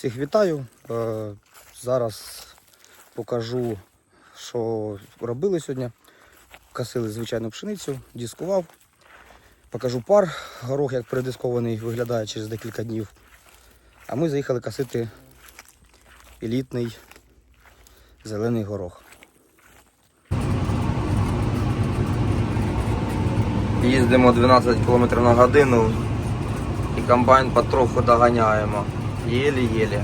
Всіх вітаю. Е, Зараз покажу, що робили сьогодні. Косили звичайну пшеницю, дискував. Покажу пар. Горох, як передискований, виглядає через декілька днів. А ми заїхали косити елітний зелений горох. Їздимо 12 км на годину і комбайн потроху доганяємо. Єлі-єлі.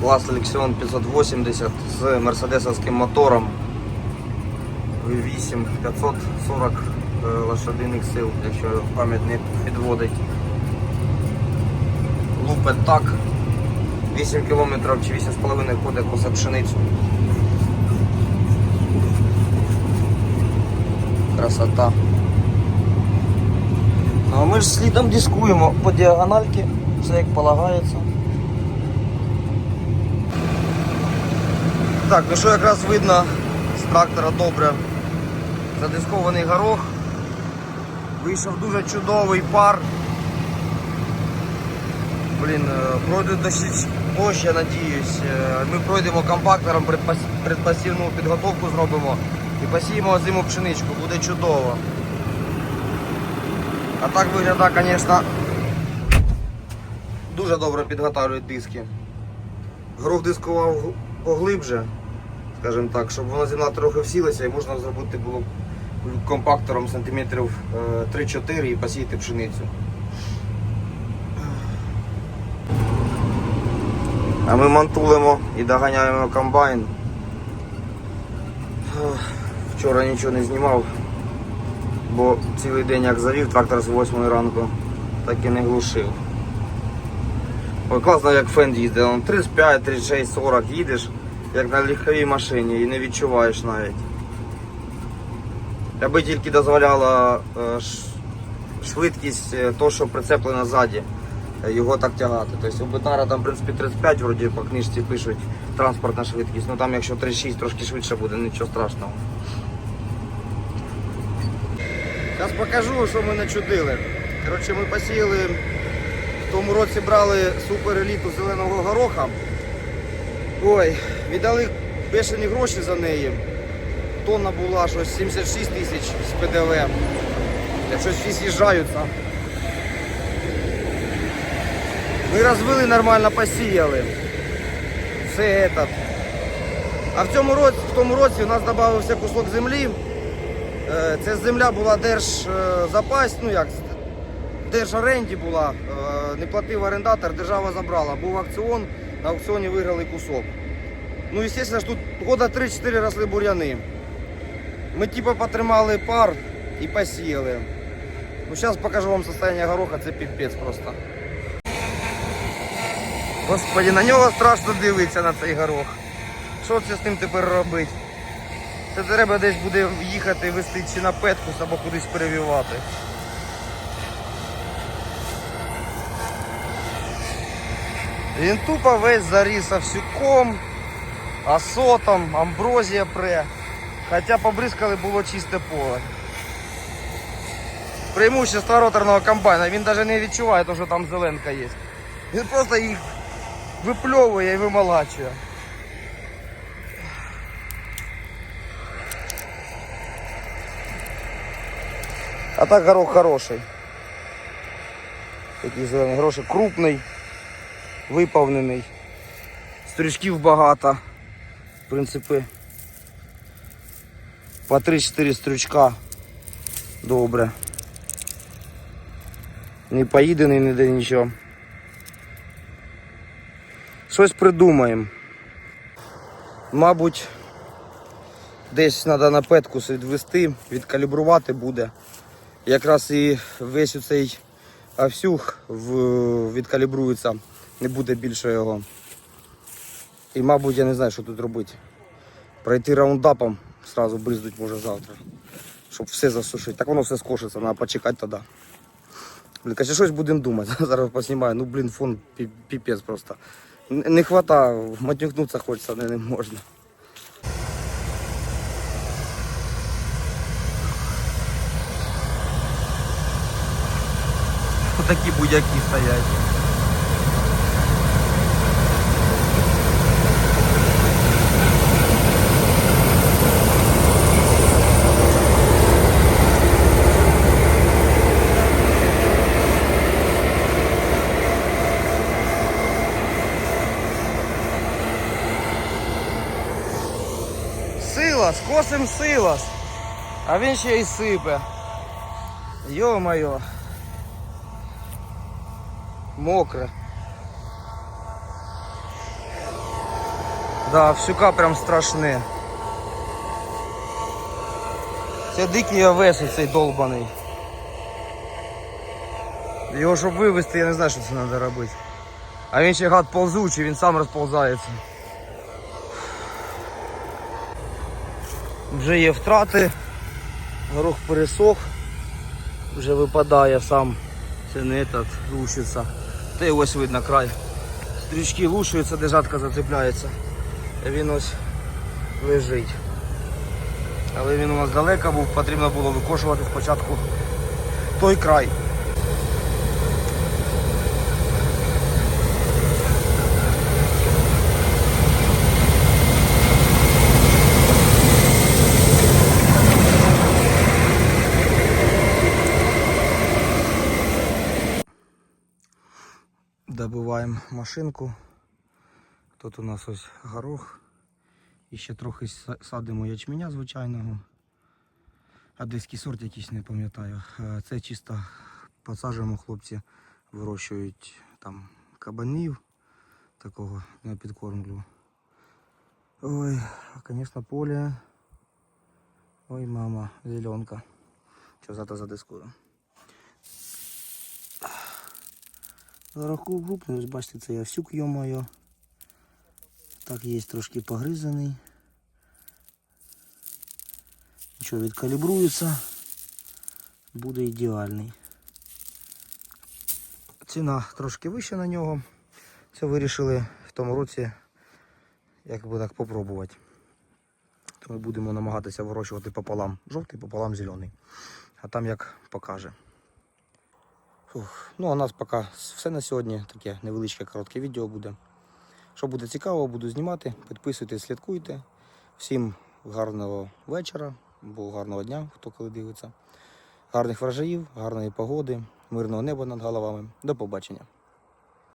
Клас Lexion 580 з мерседесовським мотором. V8 540 е, лошадиних сил, якщо пам'ять не підводить. Лупить так. 8 кілометрів чи 8,5 ходить коса пшеницю. Красота. Ну, а ми ж слідом дискуємо по діагональки, все як полагається. Так, ну що якраз видно з трактора добре. Задискований горох. Вийшов дуже чудовий пар. Блін, е, пройдуть дощі дощ, я надіюсь. Е, Ми пройдемо компактором, предпас- предпасівну підготовку зробимо і посіємо зиму пшеничку, буде чудово. А так виглядає, звісно, дуже добре підготовлюють диски. Горох дискував поглибше, скажімо так, щоб вона земля трохи всілася і можна зробити було компактором сантиметрів е, 3-4 і посіяти пшеницю. А ми мантулимо і доганяємо комбайн. Вчора нічого не знімав, бо цілий день як завів трактор з 8 ранку, так і не глушив. Класно, як фен їздить, 35, 36, 40 їдеш, як на легковій машині і не відчуваєш навіть. Аби тільки дозволяла е, швидкість, е, то, що прицеплено ззаді, е, його так тягати. Тобто у Бетнара там в принципі 35 вроді по книжці пишуть транспортна швидкість, ну там якщо 36 трошки швидше буде, нічого страшного. Зараз покажу, що ми начудили. Коротше, ми посіяли, тому році брали супер еліту зеленого гороха. Ой, віддали бешені гроші за неї. Тонна була щось 76 тисяч з ПДВ. Я щось всі з'їжджаються. Ми розвили нормально, посіяли. Все этот. А в цьому році, в тому році у нас додався кусок землі. Е, Ця земля була держзапас, ну як, держоренді була, Е, не платив орендатор, держава забрала. Був аукціон, на аукціоні виграли кусок. Ну, звісно ж, тут года 3-4 росли бур'яни. Ми типу потримали пар і посіяли. Ну, зараз покажу вам состояние гороха, це піпець просто. Господи, на нього страшно дивитися на цей горох. Що це з ним тепер робити? Це треба десь буде їхати, вести чи на петкус або кудись перевівати. Він тупо весь заріс овсюком, асотом, амброзія пре. Хоча побризкали було чисте поле. Преимущество роторного комбайна, він навіть не відчуває, того, що там зеленка є. Він просто їх випльовує і вимолачує. А так горох хороший. Такий зелений горошок крупний, Виповнений. Стрічків багато. В принципі, по 3-4 стрючка добре. Не поїдений ніде нічого. Щось придумаємо. Мабуть, десь треба на петку відвести, відкалібрувати буде. Якраз і весь оцей овсюх відкалібрується, не буде більше його. І мабуть я не знаю, що тут робити. Пройти раундапом, сразу бризнуть може завтра. Щоб все засушити. Так воно все скошиться, треба почекати тоді. Блін, каже, щось будемо думати. Зараз поснімаю. Ну блін, фон піпець просто. Не хвата, матюкнутися хочеться, не, не можна. Такі будь-які стоять. Силас, косим силас. А він ще й сипе. Йо-моє. Мокре. Да, всюка прям страшне. Це дикий овес цей долбаний. Його щоб вивезти, я не знаю, що це треба робити. А він ще гад ползучий, він сам розповзається. Вже є втрати, горох пересох, вже випадає сам, це не. Та й ось видно край. Стрічки лушуються, де жатка зацепляється. Він ось лежить. Але він у нас далеко був, потрібно було викошувати спочатку той край. Добиваємо машинку. Тут у нас ось горох. І ще трохи садимо ячменя звичайного. Одеський сорт якийсь не пам'ятаю. Е, Це чисто посаджуємо хлопці, вирощують там кабанів такого на підкормлю. Ой, звісно, поле. Ой, мама, зеленка. Що зато задискую. Гороху гупну, ось бачите, це я всюк йомаю. Так, є трошки погризаний. Нічого, відкалібрується. Буде ідеальний. Ціна трошки вища на нього. Це вирішили в тому році, як би так попробувати. То ми будемо намагатися вирощувати пополам жовтий, пополам зелений. А там як покаже. Ну, а у нас поки все на сьогодні. Таке невеличке коротке відео буде. Що буде цікаво, буду знімати. Підписуйтесь, слідкуйте. Всім гарного вечора або гарного дня, хто коли дивиться. Гарних врожаїв, гарної погоди, мирного неба над головами. До побачення.